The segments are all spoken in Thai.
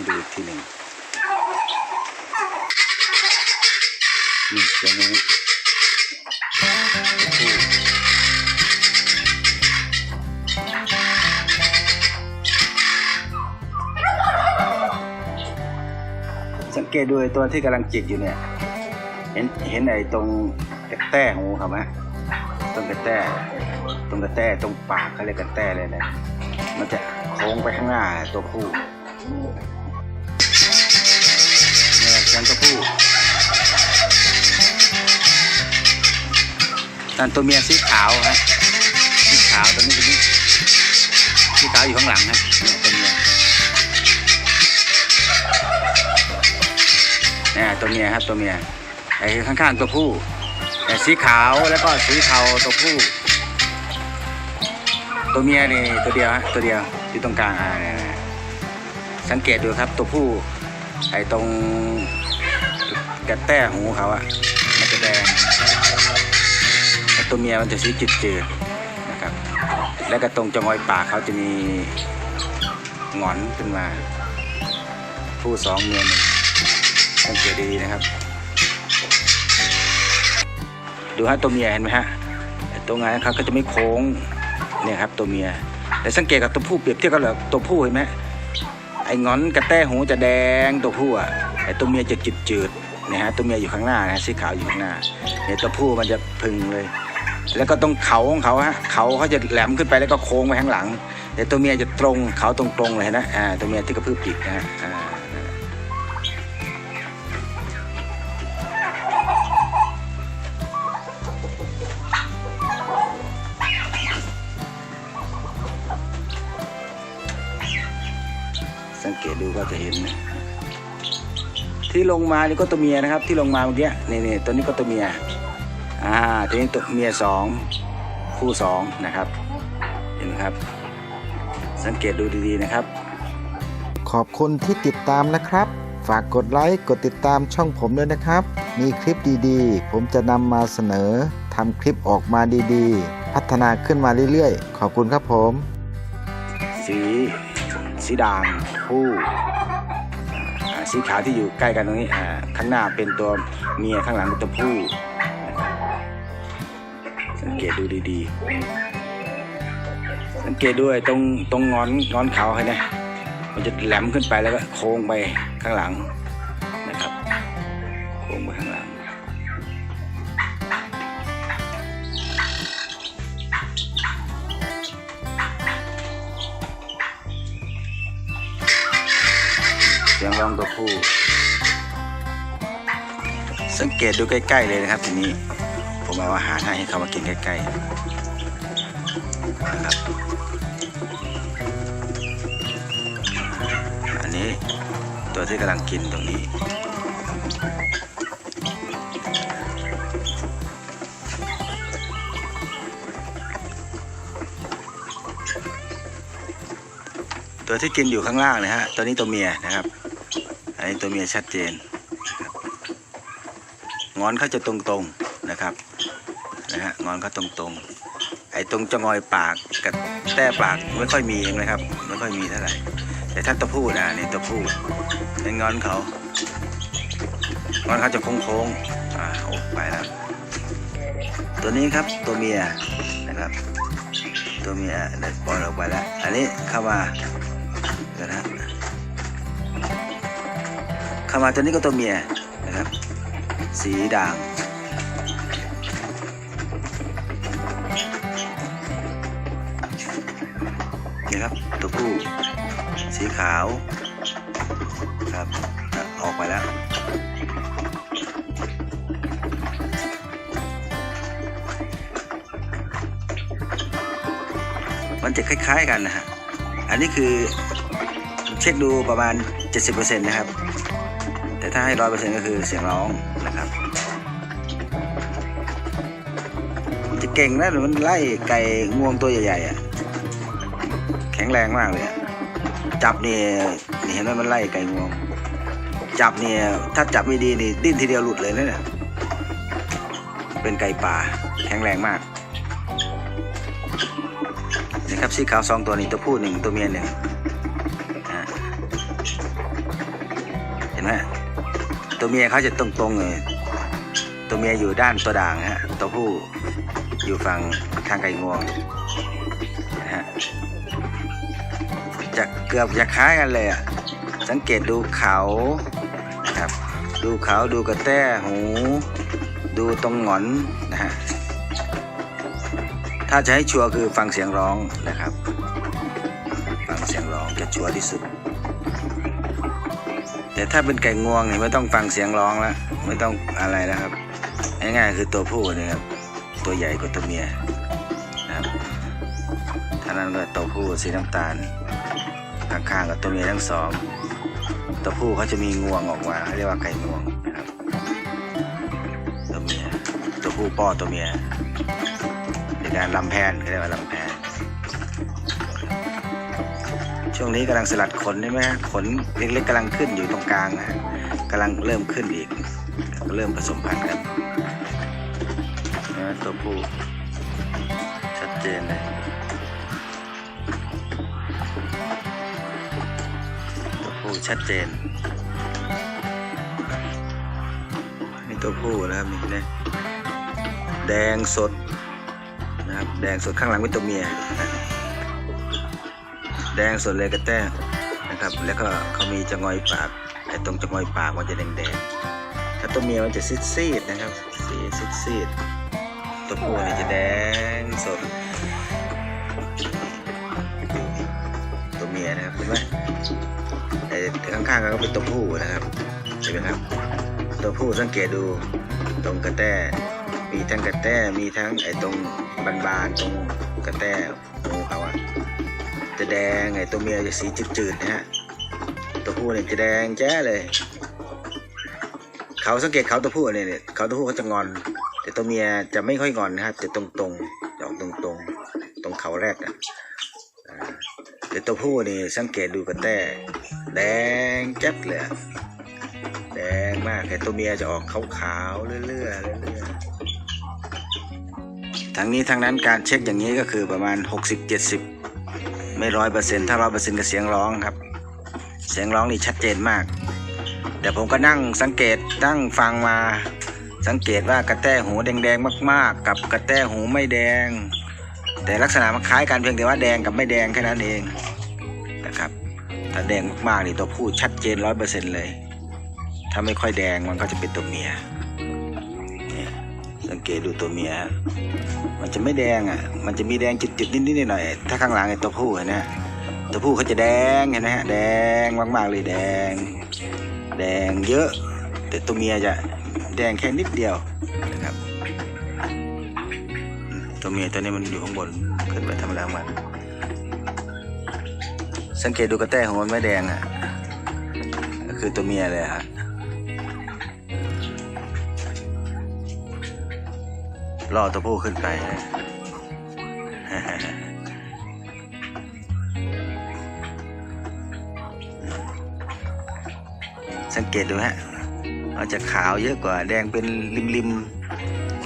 ให้ดูอีกทีหนึ่งนี่ตัวนี้สังเกตดูไอ้ตัวที่กำลังจิกอยู่เนี่ย เห็นเห็นไอ้ตรงกระแต้ของเขาไหมตรงกระแต้ ตรงกระแต้ตรงปากเขาเรียกกระแต้เลยนะมันจะโค้งไปข้างหน้าตัวผู้ นั่นตัวเมียสีขาวฮะสีขาวตัวนี้ตัวนี้สีขาวอยู่ข้างหลังฮะนี่ตัวเมียนี่ตัวเมียครับตัวเมียไอ้ข้างๆตัวผู้แต่สีขาวแล้วก็สีเทาตัวผู้ ตัวเมียนี่ตัวเดียวฮะตัวเดียวอยู่ตรงกลางอ่านะสังเกตดูครับตัวผู้ไอ้ตรงกระแต้หูเขาอะ ตัวเมียมันจะสีจืดจืดๆนะครับ แล้วก็ตรงจงอยปากเขาจะมีหงอนขึ้นมา ผู้สองเมียหนึ่งสังเกตดีๆนะครับ ดูฮะตัวเมียเห็นไหมฮะตรงงานเขาก็จะไม่โค้งเนี่ยครับตัวเมียแต่สังเกตกับตัวผู้เปรียบเทียบกับตัวผู้เห็นไหมไอ้งอนกระแต้หูจะแดงตัวผู้อะไอ้ตัวเมียจะจืดจืดๆนี่ยฮะตัวเมียอยู่ข้างหน้านะสีขาวอยู่ข้างหน้าเนี่ยตัวผู้มันจะพึงเลย แล้วก็ตรงเขาของเขาฮะเขาเขาจะแหลมขึ้นไปแล้วก็โค้งไปข้างหลัง แต่ตัวเมียจะตรงเขาตรงๆเลยนะอ่าตัวเมียที่กระพือปีกนะฮะสังเกตดูก็จะเห็นนะที่ลงมานี่ก็ตัวเมียนะครับ ที่ลงมาเมื่อกี้นี่นี่ตัวนี้ก็ตัวเมีย อ่าทีนี้ตัวเมียสองคู่สองนะครับ เห็นไหมครับ สังเกตดูดีๆนะครับ ขอบคุณที่ติดตามนะครับ ฝากกดไลค์กดติดตามช่องผมด้วยนะครับ มีคลิปดีๆ ผมจะนำมาเสนอทำคลิปออกมาดีๆ พัฒนาขึ้นมาเรื่อยๆ ขอบคุณครับผม สีสีด่างคู่อ่าสีขาวที่อยู่ใกล้กันตรงนี้อ่าข้างหน้าเป็นตัวเมียข้างหลังเป็นตัวผู้นะครับ สังเกตดูดีๆ สังเกตด้วยตรงตรงงอนงอนเขาเขาเนี่ยมันจะแหลมขึ้นไปแล้วก็โค้งไปข้างหลังนะครับ โค้งไปข้างหลัง เสียงร้องตัวผู้ สังเกตดูใกล้ ๆ เลยนะครับทีนี้ ผมเอาอาหารให้เขามากินใกล้ๆนะครับ อันนี้ตัวที่กำลังกินตรงนี้ตัวที่กินอยู่ข้างล่างนะฮะ ตัวนี้ตัวเมียนะครับ อันนี้ตัวเมียชัดเจน งอนเขาจะตรงๆนะครับ นะฮะงอนเขาตรงๆ ไอ้ตรงจะงอยปากกับแต้ปากไม่ค่อยมีเห็นไหมครับ ไม่ค่อยมีเท่าไหร่ แต่ถ้าตัวผู้นะนี่ตัวผู้ในงอนเขางอนเขาจะโค้งๆอ่าโอ้ไปแล้วตัวนี้ครับตัวเมียนะครับตัวเมียเดี๋ยวปล่อยออกไปแล้ว อันนี้เข้ามาเดี๋ยวนะฮะเข้ามาตัวนี้ก็ตัวเมียนะครับ สีด่าง นี่ครับตัวผู้สีขาวครับออกไปแล้วมันจะคล้ายๆกันนะฮะ อันนี้คือเช็คดูประมาณ 70%นะครับ แต่ถ้าให้100%ก็คือเสียงร้องนะครับมันจะเก่งนะมันไล่ไก่งวงตัวใหญ่ๆอะ ข็งแรงมากเลย จับนี่นี่เห็นไหมมันไล่ไก่งวง จับเนี่ยถ้าจับไม่ดีนี่ดิ้นทีเดียวหลุดเลยนะเนี่ยเป็นไก่ป่าแข็งแรงมากนี่ครับสีขาวสองตัวนี้ตัวผู้หนึ่งตัวเมียหนึ่งอ่าตัวเมียเขาจะตรงๆเลยตัวเมียอยู่ด้านตัวด่างฮะตัวผู้อยู่ฝั่งข้างไก่งวง เกือบจะคล้ายกันเลยอะสังเกตดูเขาครับดูเขาดูกระแต้หู ดูตรงหงอนนะฮะถ้าจะให้ชัวร์คือฟังเสียงร้องนะครับ ฟังเสียงร้องจะชัวร์ที่สุด แต่ถ้าเป็นไก่งวงเนี่ยไม่ต้องฟังเสียงร้องแล้วไม่ต้องอะไรแล้วครับง่ายๆคือตัวผู้เนี่ยครับตัวใหญ่กว่าตัวเมียนะครับท่านั้นก็ตัวผู้สีน้ำตาล ข้างๆกับตัวเมียทั้งสอง ตัวผู้เขาจะมีงวงออกมาเขาเรียกว่าไก่งวงนะครับ ตัวเมีย ตัวผู้ป้อตัวเมียในการลำแพนเขาเรียกว่าลำแพน ช่วงนี้กำลังสลัดขนใช่ไหมขนเล็กๆกำลังขึ้นอยู่ตรงกลางนะกำลังเริ่มขึ้นอีกก็เริ่มผสมพันธุ์กันตัวผู้ชัดเจนเลย ชัดเจนนี่ตัวผู้นะครับนี่นะแดงสดนะครับแดงสดข้างหลังเป็นตัวเมีย แดงสดเลยกระแต้นะครับ แล้วก็เขามีจะงอยปากไอ้ตรงจะงอยปากมันจะแดงแดงๆถ้าตัวเมียมันจะซีดซีดๆนะครับสีซีดซีดๆตัวผู้เนี่ยจะแดงสด ตัวเมียนะครับเห็นไหม ข้างๆก็เป็นตัวผู้นะครับเห็นไหมครับ ตัวผู้สังเกตดูตรงกระแต้มีทั้งกระแต้มีทั้งไอ้ตรงบานๆตรงกระแต้หูเขาอะจะแดงไงตัวเมียจะสีจืดๆนะฮะตัวผู้เนี่ยจะแดงแจ้เลย เขาสังเกตเขาตัวผู้เนี่ยเนี่ยเขาตัวผู้เขาจะงอน แต่ตัวเมียจะไม่ค่อยงอนนะครับจะตรงๆจะออกตรงๆ ตรงเขาแรกอะ แต่ตัวผู้นี่สังเกตดูกันแต่แดงแจ๊บเลยแดงมากแต่ตัวเมียจะออกขาวๆเรื่อยๆเรื่อยๆทั้งนี้ทั้งนั้นการเช็คอย่างนี้ก็คือประมาณ 60-70 ไม่ร้อยเปอร์เซ็นต์ถ้าร้อยเปอร์เซ็นต์ก็เสียงร้องครับ เสียงร้องนี่ชัดเจนมากแต่ผมก็นั่งสังเกตนั่งฟังมา สังเกตว่ากระแต้หูแดงๆมาก ๆ กับกระแต้หูไม่แดง แต่ลักษณะมันคล้ายกันเพียงแต่ว่าแดงกับไม่แดงแค่นั้นเองนะครับถ้าแดงมากๆนี่ตัวผู้ชัดเจนร้อยเปอร์เซ็นต์เลย ถ้าไม่ค่อยแดงมันก็จะเป็นตัวเมียเนี่ยสังเกตดูตัวเมีย มันจะไม่แดงอะ มันจะมีแดงจุดๆนิดๆหน่อยๆถ้าข้างหลังไอ้ตัวผู้เห็นไหมตัวผู้เขาจะแดงเห็นไหมฮะแดงมากๆเลยแดง แดงเยอะ แต่ตัวเมียจะแดงแค่นิดเดียวนะครับ ตัวเมียตัวนี้มันอยู่ข้างบนขึ้นไปทำรังมัน สังเกตดูกระแตของมันไม่แดงอะก็คือตัวเมียเลยฮะล่อตัวผู้ขึ้นไปนะสังเกตดูฮะมันจะขาวเยอะกว่าแดงเป็นริมริม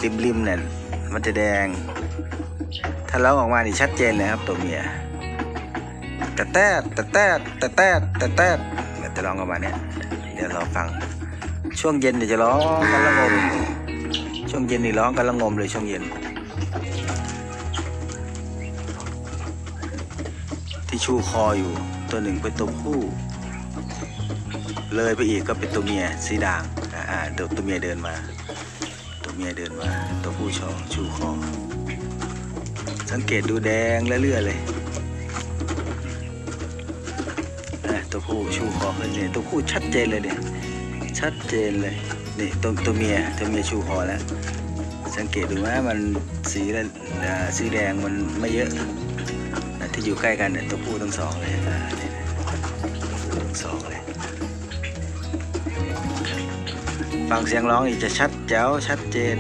ริมริมเนี่ยมันจะแดง ถ้าราองออกมานี่ชัดเจนเลยครับตัวเมียแต่แต้แต่แต้แต่แต้แต่แต้เดี๋ยวจะลองออกมาเนี่ยเดี๋ยวราฟัง ช่วงเย็นเดี๋ยวจะร้องกันละงม ช่วงเย็นนี่ร้องกันละงมเลยช่วงเย็น ที่ชูคออยู่ตัวหนึ่งเป็นตัวผู้ เลยไปอีกก็เป็นตัวเมียสีด่างอ่าอ่าเดี๋ยวตัวเมียเดินมา ตัวเมียเดินมา ตัวผู้ชอชูคอ สังเกตดูแดงและเลือดเลยตัวผู้ชูคอขึ้นเนี่ยตัวผู้ชัดเจนเลยเนี่ยชัดเจนเลยนี่ตัวตัวเมียตัวเมียชูคอแล้ว สังเกตดูว่ามันสีละอ่าสีแดงมันไม่เยอะที่อยู่ใกล้กันเนี่ยตัวผู้ทั้งสองเลยทั้งสองเลยฟังเสียงร้องอีกจะชัดแจ๋วชัดเจน